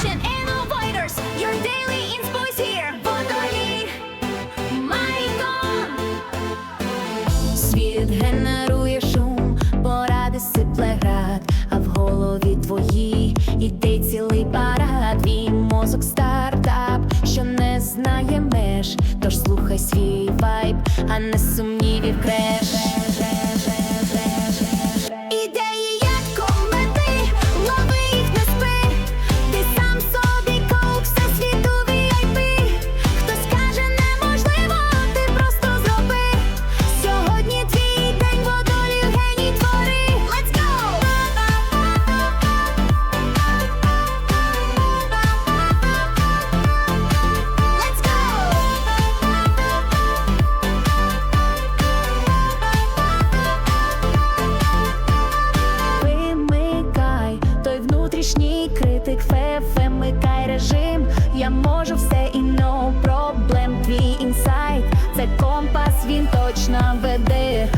Attention innovators, your daily inspo is here. Водолій, Майкон. Світ генерує шум, поради сипле град, а в голові твоїй іде цілий парад. Твій мозок стартап, що не знає меж. Тож слухай свій вайб, а не сумнівів креш. No інсайт, це компас, він точно веде.